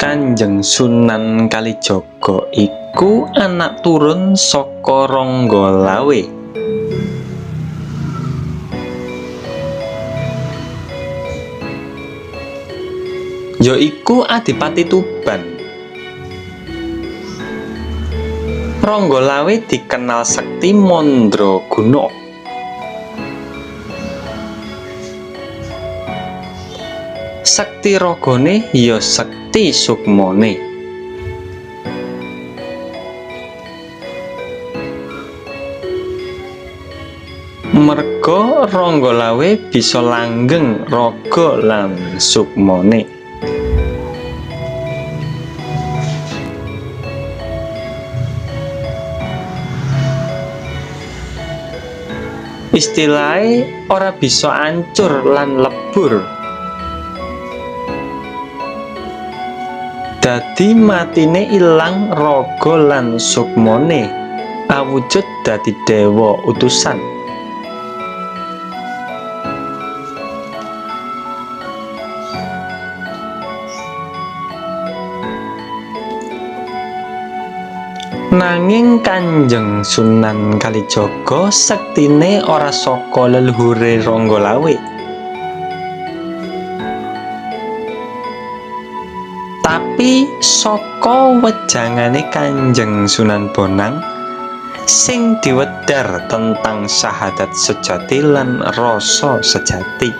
Kanjeng Sunan Kalijaga iku anak turun saka Ranggalawe. Ya iku Adipati Tuban. Ranggalawe dikenal sekti mandraguna. Sekti ragane ya sekti sukmane. Merga Ranggalawe bisa langgeng raga lan sukmane. Istilahe ora bisa ancur lan lebur. Dadi matine ilang raga lan sukmane awujud dadi dewa utusan. Nanging Kanjeng Sunan Kalijaga sektine ora saka leluhure Ranggalawe. Tapi saka wejangane Kanjeng Sunan Bonang sing diwedhar tentang syahadat sejati lan rasa sejati.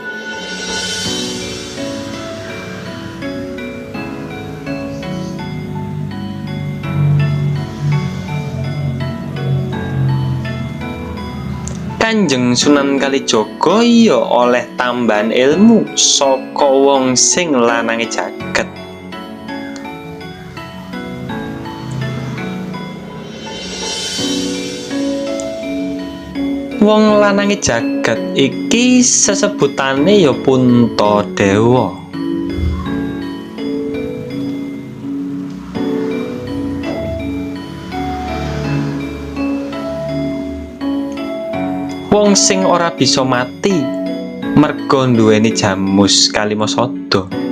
Kanjeng Sunan Kalijaga ya oleh tambahan ilmu saka wong sing lanange jaget. Wong lanange jagat iki sesebutane ya Puntadewa. Wong sing ora bisa mati merga nduweni jamus Kalimasada.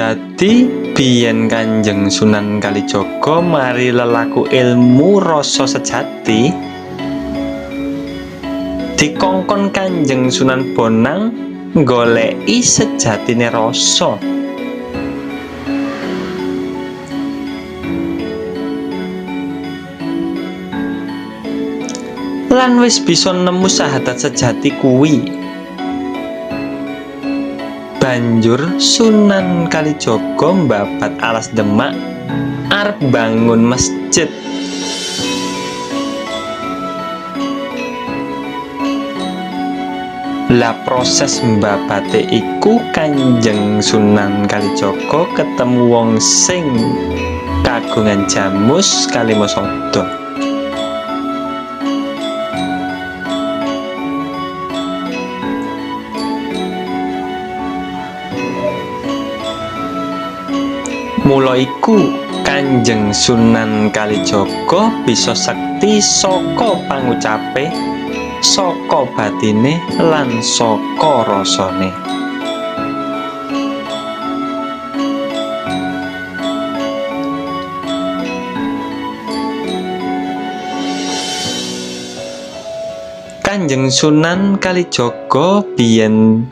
Dadi biyen Kanjeng Sunan Kalijaga mari lelaku ilmu rasa sejati dikongkon Kanjeng Sunan Bonang goleki sejatine rasa. Lan wis bisa nemu syahadat sejati kuwi. Banjur Sunan Kalijaga mbabat alas Demak arep bangun masjid. Lah proses mbabate iku Kanjeng Sunan Kalijaga ketemu wong sing kagungan jamus Kalimasada. Mula iku Kanjeng Sunan Kalijaga bisa sekti saka pangucape saka batine lan saka rasane. Kanjeng Sunan Kalijaga biyen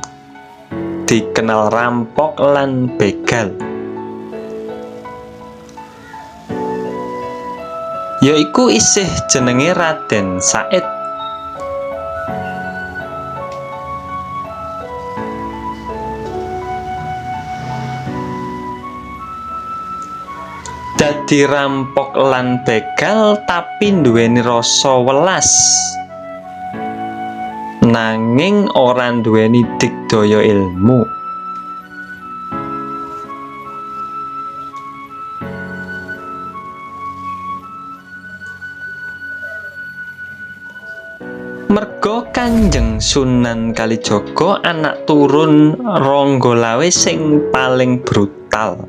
dikenal rampok lan begal. Yaiku isih jenenge Raden Said. Dadi rampok lan begal tapi nduweni rasa welas. Nanging ora nduweni digdaya ilmu. Merga Kanjeng Sunan Kalijaga anak turun Ranggalawe sing paling brutal.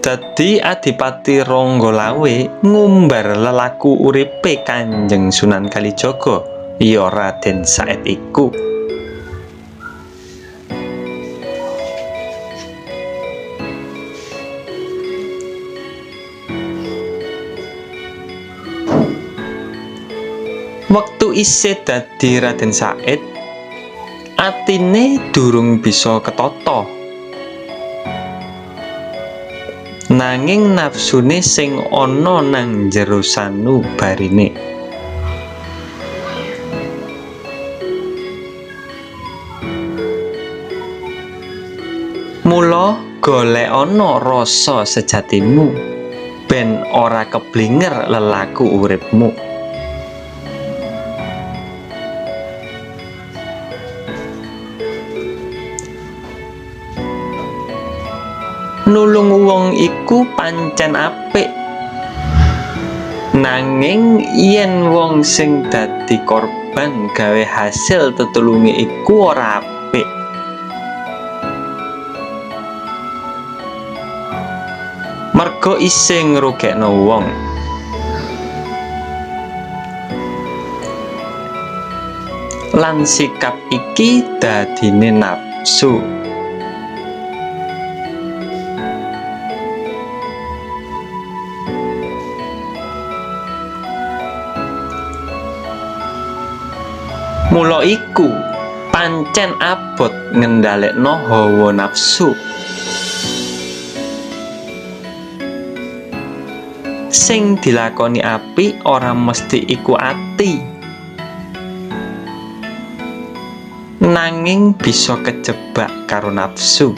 Dadi Adipati Ranggalawe ngumbar lelaku uripe Kanjeng Sunan Kalijaga ya Raden Said iku. Wektu isih dadi Raden Said, atine durung bisa ketata. Nanging nafsune sing ana nang jero sanubarine. Mula golekana rasa sejatimu ben ora keblinger lelaku uripmu. Nulung wong iku pancen apik. Nanging yen wong sing dadi korban gawe hasil tetulunge iku ora apik. Merga isih ngrugekno wong. Lan sikap iki dadine nafsu Mula iku pancen abot ngendhalekno hawa nafsu. Sing dilakoni apik ora mesti iku ati. Nanging bisa kejebak karo nafsu.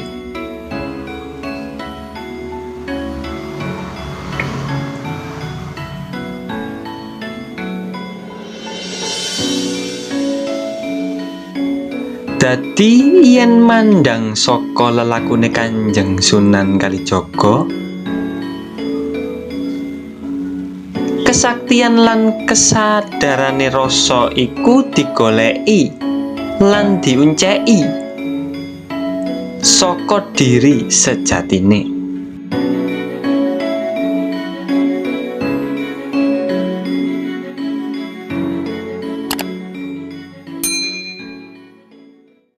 Dadi yen mandang saka lelakune Kanjeng Sunan Kalijaga kesaktian lan kesadarane rasa iku digoleki lan diunceki saka diri sejatine